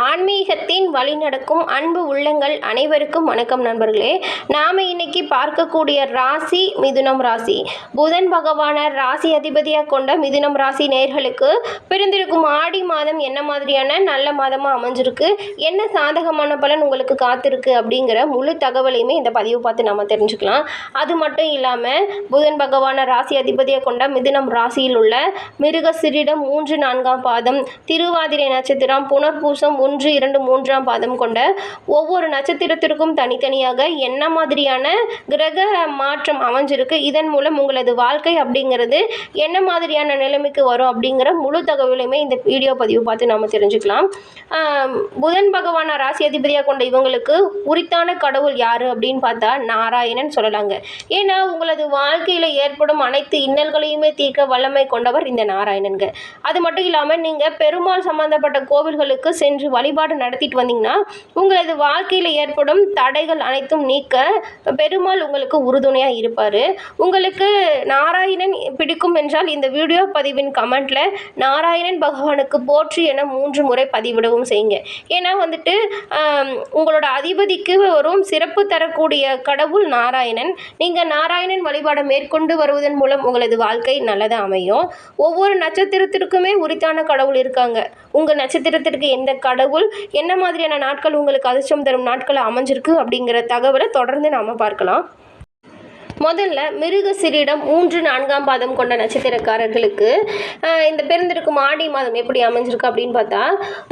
ஆன்மீகத்தின் வழிநடக்கும் அன்பு உள்ளங்கள் அனைவருக்கும் வணக்கம் நண்பர்களே. நாம் இன்னைக்கு பார்க்கக்கூடிய ராசி மிதுனம் ராசி. புதன் பகவானை ராசி அதிபதியாக கொண்ட மிதுனம் ராசி நேர்களுக்கு பிறந்திருக்கும் ஆடி மாதம் என்ன மாதிரியான நல்ல மாதமாக அமைஞ்சிருக்கு? என்ன சாதகமான பலன் உங்களுக்கு காத்திருக்கு அப்படிங்கிற முழு தகவலையுமே இந்த பதிவு பார்த்து நம்ம தெரிஞ்சுக்கலாம். அது மட்டும் இல்லாமல் புதன் பகவானை ராசி அதிபதியாக கொண்ட மிதுனம் ராசியில் உள்ள மிருகசிரிடம் மூன்று நான்காம் பாதம் திருவாதிரை நட்சத்திரம் புனர்பூசம் ஒன்று இரண்டு மூன்றாம் பாதம் கொண்ட ஒவ்வொரு நட்சத்திரத்திற்கும் தனித்தனியாக என்ன மாதிரியான கிரக மாற்றம் அமைஞ்சிருக்கு? இதன் மூலம் உங்களது வாழ்க்கை அப்படிங்கிறது என்ன மாதிரியான நிலைமைக்கு வரும் அப்படிங்கிற முழு தகவலையுமே இந்த வீடியோ பதிவு பார்த்து நாம் தெரிஞ்சுக்கலாம். புதன் பகவான ராசி அதிபதியாக கொண்ட இவங்களுக்கு உரித்தான கடவுள் யார் அப்படின்னு பார்த்தா நாராயணன் சொல்லலாங்க. ஏன்னா உங்களது வாழ்க்கையில் ஏற்படும் அனைத்து இன்னல்களையுமே தீர்க்க வல்லமை கொண்டவர் இந்த நாராயணன்க அது மட்டும் இல்லாமல் நீங்கள் பெருமாள் சம்பந்தப்பட்ட கோவில்களுக்கு சென்று வழிபாடு நடத்திட்டு வந்தீங்கன்னா உங்களது வாழ்க்கையில் ஏற்படும் தடைகள் அனைத்தும் நீக்க பெருமாள் உங்களுக்கு உறுதுணையாக இருப்பார். உங்களுக்கு நாராயணன் பிடிக்கும் என்றால் இந்த வீடியோ பதிவின் கமெண்ட்டில் நாராயணன் பகவானுக்கு போற்றி என மூன்று முறை பதிவிடவும் செய்யுங்க. ஏன்னா வந்துட்டு உங்களோட அதிபதிக்கு வரும் சிறப்பு தரக்கூடிய கடவுள் நாராயணன். நீங்கள் நாராயணன் வழிபாடை மேற்கொண்டு வருவதன் மூலம் உங்களது வாழ்க்கை நல்லதாக அமையும். ஒவ்வொரு நட்சத்திரத்திற்குமே உரித்தான கடவுள் இருக்காங்க. உங்கள் நட்சத்திரத்திற்கு எந்த கடவுள் என்ன மாதிரியான நாட்கள் உங்களுக்கு அதிர்ஷ்டம் தரும் நாட்கள் அமைஞ்சிருக்கு அப்படிங்கிற தகவலை தொடர்ந்து நாம் பார்க்கலாம். முதல்ல மிருகசிரிடம் மூன்று நான்காம் பாதம் கொண்ட நட்சத்திரக்காரர்களுக்கு இந்த பிறந்திருக்கும் ஆடி மாதம் எப்படி அமைஞ்சிருக்கு அப்படின்னு பார்த்தா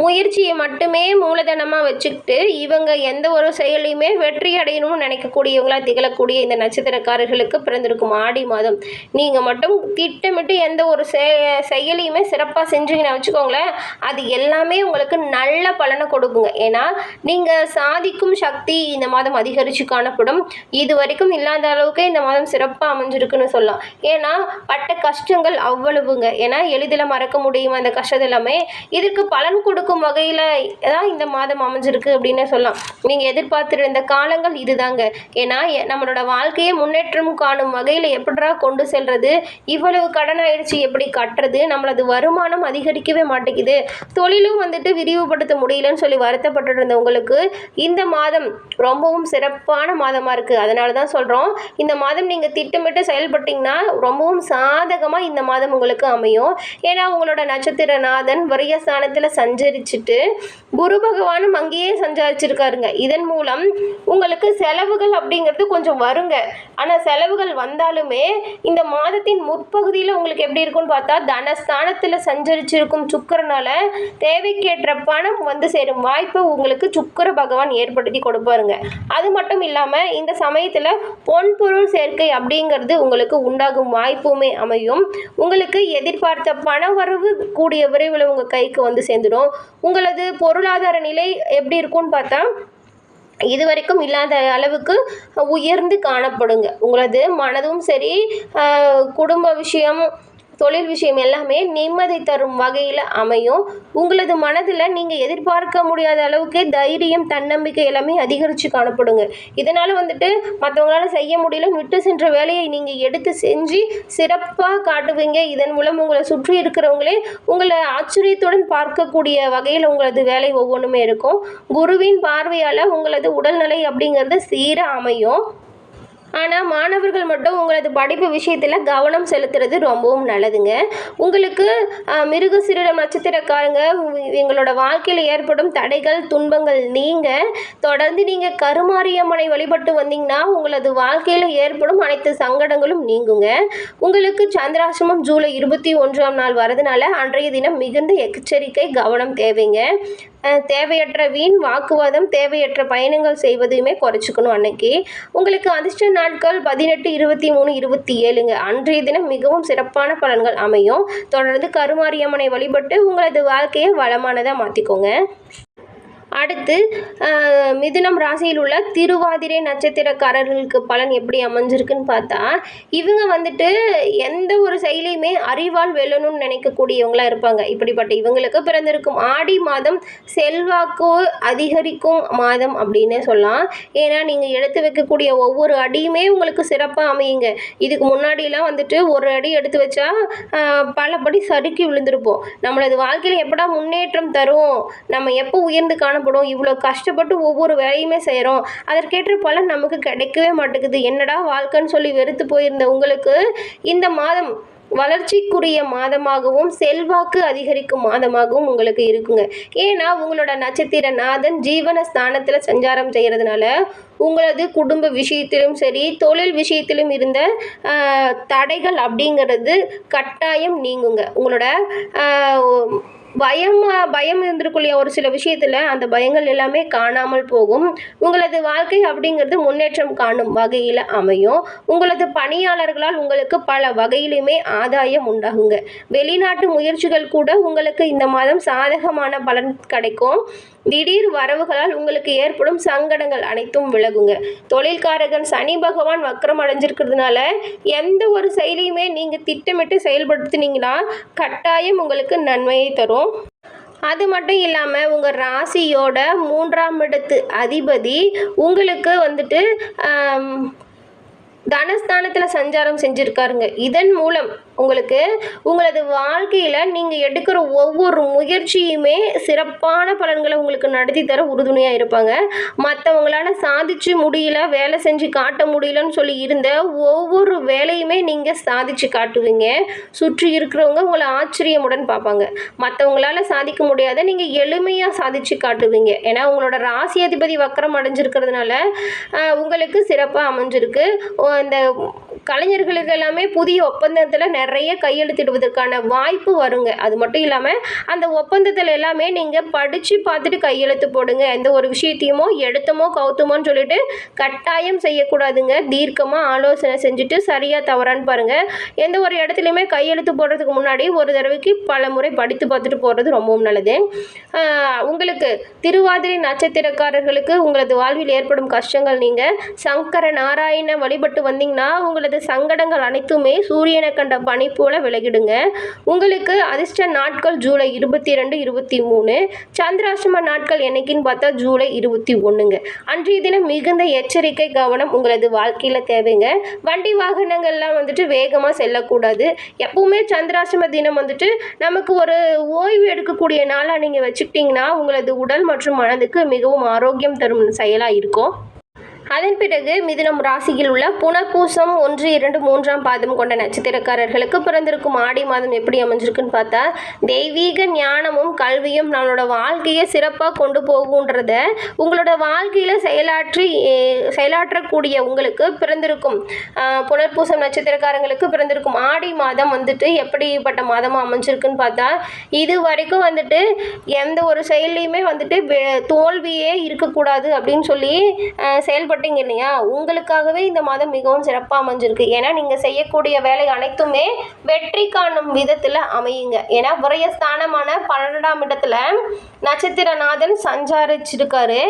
முயற்சியை மட்டுமே மூலதனமாக வச்சுக்கிட்டு இவங்க எந்த ஒரு செயலையுமே வெற்றி அடையணும்னு நினைக்கக்கூடியவங்களாக திகழக்கூடிய இந்த நட்சத்திரக்காரர்களுக்கு பிறந்திருக்கும் ஆடி மாதம். நீங்கள் மட்டும் திட்டமிட்டு எந்த ஒரு செயலையுமே சிறப்பாக செஞ்சீங்கன்னு வச்சுக்கோங்களேன் அது எல்லாமே உங்களுக்கு நல்ல பலனை கொடுக்குங்க. ஏன்னா நீங்கள் சாதிக்கும் சக்தி இந்த மாதம் அதிகரித்து காணப்படும். இது வரைக்கும் இல்லாத அளவுக்கு இந்த மாதம் சிறப்பாக அமைஞ்சிருக்குன்னு சொல்லலாம். ஏன்னா பட்ட கஷ்டங்கள் அவ்வளவுங்க. ஏன்னா எளிதில் மறக்க முடியும் அந்த கஷ்டம் எல்லாமே. இதுக்கு பலன் கொடுக்கும் வகையில் தான் இந்த மாதம் அமைஞ்சிருக்கு அப்படின்னு சொல்லலாம். நீங்கள் எதிர்பார்த்துருந்த காலங்கள் இதுதாங்க. ஏன்னா நம்மளோட வாழ்க்கையை முன்னேற்றம் காணும் வகையில் எப்படா கொண்டு செல்றது? இவ்வளவு கடன் ஆயிடுச்சு எப்படி கட்டுறது? நம்மளது வருமானம் அதிகரிக்கவே மாட்டேங்குது. தொழிலும் வந்துட்டு விரிவுபடுத்த முடியலன்னு சொல்லி வருத்தப்பட்டு உங்களுக்கு இந்த மாதம் ரொம்பவும் சிறப்பான மாதமாக இருக்குது அதனால தான் சொல்கிறோம் இந்த மாதம் நீங்கள் திட்டமிட்டு செயல்பட்டீங்கன்னா ரொம்பவும் சாதகமாக இந்த மாதம் உங்களுக்கு அமையும். ஏன்னா உங்களோட நட்சத்திரநாதன் விரயஸ்தானத்தில் சஞ்சரிச்சுட்டு குரு பகவானும் அங்கேயே சஞ்சரிச்சிருக்காருங்க. இதன் மூலம் உங்களுக்கு செலவுகள் அப்படிங்கிறது கொஞ்சம் வருங்க. ஆனால் செலவுகள் வந்தாலுமே இந்த மாதத்தின் முற்பகுதியில் உங்களுக்கு எப்படி இருக்கும்னு பார்த்தா தனஸ்தானத்தில் சஞ்சரிச்சிருக்கும் சுக்கரனால தேவைக்கேற்ற பணம் வந்து சேரும். வாய்ப்பை உங்களுக்கு சுக்கர பகவான் ஏற்படுத்தி கொடுப்பாருங்க. அது மட்டும் இல்லாமல் இந்த சமயத்தில் பொன்பொருள் சேர்க்கை அப்படிங்கிறது உங்களுக்கு உண்டாகும் வாய்ப்புமே அமையும். உங்களுக்கு எதிர்பார்த்த பண வரவு கூடிய விரைவில் உங்கள் கைக்கு வந்து சேர்ந்துடும். உங்களது பொருளாதார நிலை எப்படி இருக்கும்னு பார்த்தா இது வரைக்கும் இல்லாத அளவுக்கு உயர்ந்து காணப்படுங்க. உங்களது மனதும் சரி குடும்ப விஷயம் தொழில் விஷயம் எல்லாமே நிம்மதி தரும் வகையில் அமையும். உங்களது மனதில் நீங்கள் எதிர்பார்க்க முடியாத அளவுக்கு தைரியம் தன்னம்பிக்கை எல்லாமே அதிகரித்து காணப்படுங்க. இதனால் வந்துட்டு மற்றவங்களால செய்ய முடியல விட்டு சென்ற வேலையை நீங்கள் எடுத்து செஞ்சு சிறப்பாக காட்டுவீங்க. இதன் மூலம் உங்களை சுற்றி இருக்கிறவங்களே உங்களை ஆச்சரியத்துடன் பார்க்கக்கூடிய வகையில் உங்களது வேலை ஒவ்வொன்றுமே இருக்கும். குருவின் பார்வையால் உங்களது உடல்நிலை அப்படிங்கிறது சீராக அமையும். ஆனால் மாணவர்கள் மட்டும் உங்களது படிப்பு விஷயத்தில் கவனம் செலுத்துறது ரொம்பவும் நல்லதுங்க. உங்களுக்கு மிருக சிறிடம் நட்சத்திரக்காரங்க எங்களோட வாழ்க்கையில் ஏற்படும் தடைகள் துன்பங்கள் நீங்க தொடர்ந்து நீங்கள் கருமாரியம்மனை வழிபட்டு வந்தீங்கன்னா உங்களது வாழ்க்கையில் ஏற்படும் அனைத்து சங்கடங்களும் நீங்குங்க. உங்களுக்கு சந்திராசிரமம் ஜூலை இருபத்தி ஒன்றாம் நாள் வரதுனால அன்றைய தினம் மிகுந்த எச்சரிக்கை கவனம் தேவைங்க. தேவையற்ற வீண் வாக்குவாதம் தேவையற்ற பயணங்கள் செய்வதையுமே குறைச்சிக்கணும் அன்னைக்கு. உங்களுக்கு அதிர்ஷ்ட நாட்கள் பதினெட்டு இருபத்தி மூணு இருபத்தி ஏழுங்க. அன்றைய தினம் மிகவும் சிறப்பான பலன்கள் அமையும். தொடர்ந்து கருமாரியம்மனை வழிபட்டு உங்களது வாழ்க்கையை வளமானதாக மாற்றிக்கோங்க அடுத்து மிதுனம் ராசியில் உள்ள திருவாதிரை நட்சத்திரக்காரர்களுக்கு பலன் எப்படி அமைஞ்சிருக்குன்னு பார்த்தா இவங்க வந்துட்டு எந்த ஒரு செயலையுமே அறிவால் வெல்லணும்னு நினைக்கக்கூடியவங்களா இருப்பாங்க. இப்படிப்பட்ட இவங்களுக்கு பிறந்திருக்கும் ஆடி மாதம் செல்வாக்கு அதிகரிக்கும் மாதம் அப்படின்னு சொல்லலாம். ஏன்னா நீங்கள் எடுத்து வைக்கக்கூடிய ஒவ்வொரு அடியுமே உங்களுக்கு சிறப்பாக அமையுங்க. இதுக்கு முன்னாடிலாம் வந்துட்டு ஒரு அடி எடுத்து வச்சா பலபடி சறுக்கி விழுந்திருப்போம். நம்மளது வாழ்க்கையில் எப்படா முன்னேற்றம் தரும்? நம்ம எப்போ உயர்ந்து காணப்படும் இவ்வளோ கஷ்டப்பட்டு ஒவ்வொரு வேலையுமே செய்கிறோம் அதற்கேற்ற பலன் நமக்கு கிடைக்கவே மாட்டேங்குது. என்னடா வாழ்க்கைன்னு சொல்லி வெறுத்து போயிருந்த உங்களுக்கு இந்த மாதம் வளர்ச்சிக்குரிய மாதமாகவும் செல்வாக்கு அதிகரிக்கும் மாதமாகவும் உங்களுக்கு இருக்குங்க. ஏன்னா உங்களோட நட்சத்திர நாதன் ஜீவன ஸ்தானத்தில் சஞ்சாரம் செய்கிறதுனால உங்களது குடும்ப விஷயத்திலும் சரி தொழில் விஷயத்திலும் இருந்த தடைகள் அப்படிங்கிறது கட்டாயம் நீங்குங்க. உங்களோட பயம் பயம் இருந்திருக்கும் இல்லையா ஒரு சில விஷயத்தில் அந்த பயங்கள் எல்லாமே காணாமல் போகும். உங்களது வாழ்க்கை அப்படிங்கிறது முன்னேற்றம் காணும் வகையில் அமையும். உங்களது பணியாளர்களால் உங்களுக்கு பல வகையிலுமே ஆதாயம் உண்டாகுங்க. வெளிநாட்டு முயற்சிகள் கூட உங்களுக்கு இந்த மாதம் சாதகமான பலன் கிடைக்கும். திடீர் வரவுகளால் உங்களுக்கு ஏற்படும் சங்கடங்கள் அனைத்தும் விலகுங்க. தொழில்காரகன் சனி பகவான் வக்கரம் அடைஞ்சிருக்கிறதுனால எந்த ஒரு செயலையுமே நீங்கள் திட்டமிட்டு செயல்படுத்துனீங்கன்னா கட்டாயம் உங்களுக்கு நன்மையை தரும். அது மட்டும் இல்லாமல் உங்கள் ராசியோட மூன்றாம் இடத்து அதிபதி உங்களுக்கு வந்துட்டு தனஸ்தானத்தில் சஞ்சாரம் செஞ்சுருக்காருங்க. இதன் மூலம் உங்களுக்கு உங்களது வாழ்க்கையில் நீங்கள் எடுக்கிற ஒவ்வொரு முயற்சியுமே சிறப்பான பலன்களை உங்களுக்கு நடத்தி தர உறுதுணையாக இருப்பாங்க. மற்றவங்களால சாதிச்சு முடியல வேலை செஞ்சு காட்ட முடியலன்னு சொல்லி இருந்த ஒவ்வொரு வேலையுமே நீங்கள் சாதிச்சு காட்டுவீங்க. சுற்றி இருக்கிறவங்க உங்களை ஆச்சரியமுடன் பார்ப்பாங்க. மற்றவங்களால் சாதிக்க முடியாத நீங்கள் எளிமையாக சாதிச்சு காட்டுவீங்க. ஏன்னா உங்களோட ராசி அதிபதி வக்கரம் அடைஞ்சிருக்கிறதுனால உங்களுக்கு சிறப்பாக அமைஞ்சிருக்கு. ஓ, இந்த கலைஞர்களுக்கு எல்லாமே புதிய ஒப்பந்தத்தில் நிறைய கையெழுத்திடுவதற்கான வாய்ப்பு வருங்க. அது மட்டும் இல்லாமல் அந்த ஒப்பந்தத்தில் எல்லாமே நீங்கள் படித்து பார்த்துட்டு கையெழுத்து போடுங்க. எந்த ஒரு விஷயத்தையுமோ எடுத்தமோ கவுத்தமோன்னு சொல்லிட்டு கட்டாயம் செய்யக்கூடாதுங்க. தீர்க்கமாக ஆலோசனை செஞ்சுட்டு சரியாக தவறான்னு பாருங்கள் எந்த ஒரு இடத்துலையுமே கையெழுத்து போடுறதுக்கு முன்னாடி ஒரு தடவைக்கு பல முறை படித்து பார்த்துட்டு போகிறது ரொம்பவும் நல்லது. உங்களுக்கு திருவாதிரை நட்சத்திரக்காரர்களுக்கு உங்களது வாழ்வில் ஏற்படும் கஷ்டங்கள் நீங்கள் சங்கர நாராயண வழிபட்டு வந்தீங்கன்னா உங்களது சங்கடங்கள் அனைத்துமே சூரியனை கண்ட பனி போல விலகிடுங்க. உங்களுக்கு அதிர்ஷ்ட நாட்கள் ஜூலை இருபத்தி ரெண்டு இருபத்தி மூணு சந்திராசிரம நாட்கள் என்னைக்குன்னு பார்த்தா ஜூலை இருபத்தி ஒன்றுங்க அன்றைய தினம் மிகுந்த எச்சரிக்கை கவனம் உங்களது வாழ்க்கையில் தேவைங்க. வண்டி வாகனங்கள்லாம் வந்துட்டு வேகமாக செல்லக்கூடாது. எப்பவுமே சந்திராசிரம தினம் வந்துட்டு நமக்கு ஒரு ஓய்வு எடுக்கக்கூடிய நாளாக நீங்கள் வச்சுக்கிட்டிங்கன்னா உங்களது உடல் மற்றும் மனதுக்கு மிகவும் ஆரோக்கியம் தரும் செயலாக இருக்கும். அதன் பிறகு மிதுனம் ராசியில் உள்ள புனர்பூசம் ஒன்று இரண்டு மூன்றாம் பாதம் கொண்ட நட்சத்திரக்காரர்களுக்கு பிறந்திருக்கும் ஆடி மாதம் எப்படி அமைஞ்சிருக்குன்னு பார்த்தா தெய்வீக ஞானமும் கல்வியும் நம்மளோட வாழ்க்கையை சிறப்பாக கொண்டு போகுன்றத உங்களோட வாழ்க்கையில் செயலாற்றி செயலாற்றக்கூடிய உங்களுக்கு பிறந்திருக்கும் புனர்பூசம் நட்சத்திரக்காரங்களுக்கு பிறந்திருக்கும் ஆடி மாதம் வந்துட்டு எப்படிப்பட்ட மாதமாக அமைஞ்சிருக்குன்னு பார்த்தா இது வரைக்கும் வந்துட்டு எந்த ஒரு செயல்லையுமே வந்துட்டு தோல்வியே இருக்கக்கூடாது அப்படின்னு சொல்லி செயல் செயல்பட்டீங்க இல்லையா உங்களுக்காகவே இந்த மாதம் மிகவும் சிறப்பாக அமைஞ்சிருக்கு. ஏன்னா நீங்கள் செய்யக்கூடிய வேலை அனைத்துமே வெற்றி காணும் விதத்தில் அமையுங்க. ஏன்னா விரயஸ்தானமான பன்னெண்டாம் இடத்துல நட்சத்திரநாதன் சஞ்சாரிச்சிருக்காரு.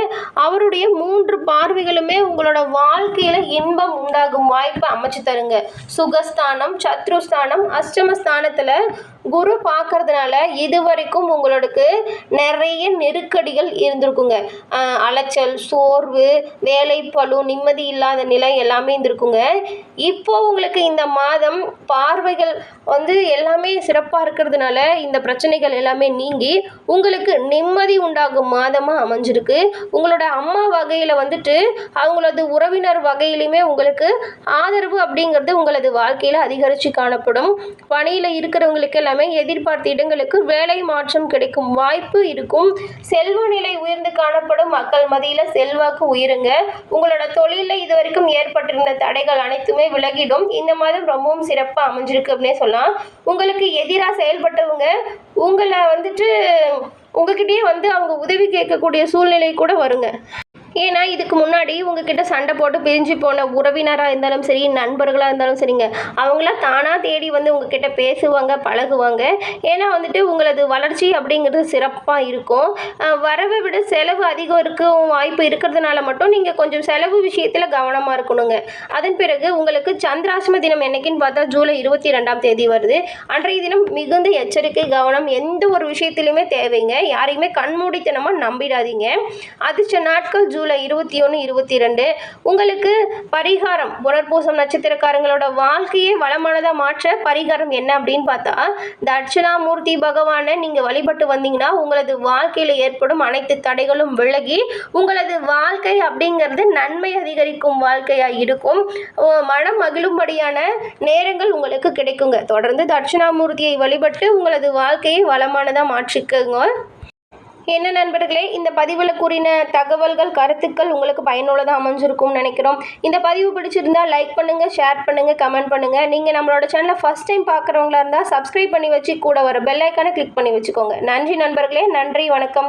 அவருடைய மூன்று பார்வைகளுமே உங்களோட வாழ்க்கையில் இன்பம் உண்டாகும் வாய்ப்பை அமைச்சு தருங்க. சுகஸ்தானம் சத்ருஸ்தானம் அஷ்டமஸ்தானத்தில் குரு பார்க்கறதுனால இது வரைக்கும் உங்களுக்கு நிறைய நெருக்கடிகள் இருந்திருக்குங்க. அலைச்சல் சோர்வு வேலைப்பளு நிம்மதி இல்லாத நிலை எல்லாமே இருந்திருக்குங்க. இப்போ உங்களுக்கு இந்த மாதம் பார்வைகள் வந்து எல்லாமே சிறப்பாக இருக்கிறதுனால இந்த பிரச்சனைகள் எல்லாமே நீங்கி உங்களுக்கு நிம்மதி உண்டாகும் மாதமாக அமைஞ்சிருக்கு. உங்களோட அம்மா வகையில் வந்துட்டு அவங்களது உறவினர் வகையிலுமே உங்களுக்கு ஆதரவு அப்படிங்கிறது உங்களது வாழ்க்கையில் அதிகரித்து காணப்படும். பணியில் இருக்கிறவங்களுக்கு எல்லாமே எதிர்பார்த்த இடங்களுக்கு வேலை மாற்றம் கிடைக்கும் வாய்ப்பு இருக்கும். செல்வ நிலை உயர்ந்து காணப்படும் மக்கள் மத்தியில் செல்வாக்கு உயருங்க. உங்களோட தொழிலில் இது வரைக்கும் ஏற்பட்டிருந்த தடைகள் அனைத்துமே விலகிடும். இந்த மாதம் ரொம்பவும் சிறப்பாக அமைஞ்சிருக்கு அப்படின்னே சொல்லலாம். உங்களுக்கு எதிராக செயல்பட்டவங்க உங்களை வந்துட்டு உங்ககிட்டயே வந்து அவங்க உதவி கேட்கக்கூடிய சூழ்நிலை கூட வருங்க. ஏன்னா இதுக்கு முன்னாடி உங்ககிட்ட சண்டை போட்டு பிரிஞ்சு போன உறவினராக இருந்தாலும் சரி நண்பர்களாக இருந்தாலும் சரிங்க. அவங்களாம் தானாக தேடி வந்து உங்ககிட்ட பேசுவாங்க பழகுவாங்க. ஏன்னா வந்துட்டு உங்களது வளர்ச்சி அப்படிங்கிறது சிறப்பாக இருக்கும். வரவை விட செலவு அதிகம் இருக்கும் வாய்ப்பு இருக்கிறதுனால மட்டும் நீங்கள் கொஞ்சம் செலவு விஷயத்தில் கவனமாக இருக்கணுங்க. அதன் பிறகு உங்களுக்கு சந்திராசிரம தினம் என்னைக்குன்னு பார்த்தா ஜூலை இருபத்தி ரெண்டாம் தேதி வருது. அன்றைய தினம் மிகுந்த எச்சரிக்கை கவனம் எந்த ஒரு விஷயத்துலையுமே தேவைங்க. யாரையுமே கண்மூடித்தனமாக நம்பிடாதீங்க. அதிர்ஷ்ட நாட்கள் ஜூ ஜூலை இருபத்தி ஒன்று இருபத்தி ரெண்டு உங்களுக்கு பரிகாரம் புனர்பூசம் நட்சத்திரக்காரங்களோட வாழ்க்கையே வளமானதாக மாற்ற பரிகாரம் என்ன அப்படின்னு பார்த்தா தட்சிணாமூர்த்தி பகவானை நீங்கள் வழிபட்டு வந்தீங்கன்னா உங்களது வாழ்க்கையில் ஏற்படும் அனைத்து தடைகளும் விலகி உங்களது வாழ்க்கை அப்படிங்கிறது நன்மை அதிகரிக்கும் வாழ்க்கையாக இருக்கும். மனம் மகிழும்படியான நேரங்கள் உங்களுக்கு கிடைக்குங்க. தொடர்ந்து தட்சிணாமூர்த்தியை வழிபட்டு உங்களது வாழ்க்கையை வளமானதாக மாற்றிக்கோங்க. என்ன நண்பர்களே இந்த பதிவில் கூறின தகவல்கள் கருத்துக்கள் உங்களுக்கு பயனுள்ளதாக அமைஞ்சிருக்கும்னு நினைக்கிறோம். இந்த பதிவு பிடிச்சிருந்தா லைக் பண்ணுங்கள் ஷேர் பண்ணுங்கள் கமெண்ட் பண்ணுங்கள் நீங்கள் நம்மளோட சேனலை ஃபஸ்ட் டைம் பார்க்குறவங்களா இருந்தால் சப்ஸ்கிரைப் பண்ணி வச்சு கூட வர பெல் ஐக்கானை கிளிக் பண்ணி வச்சுக்கோங்க. நன்றி நண்பர்களே நன்றி வணக்கம்.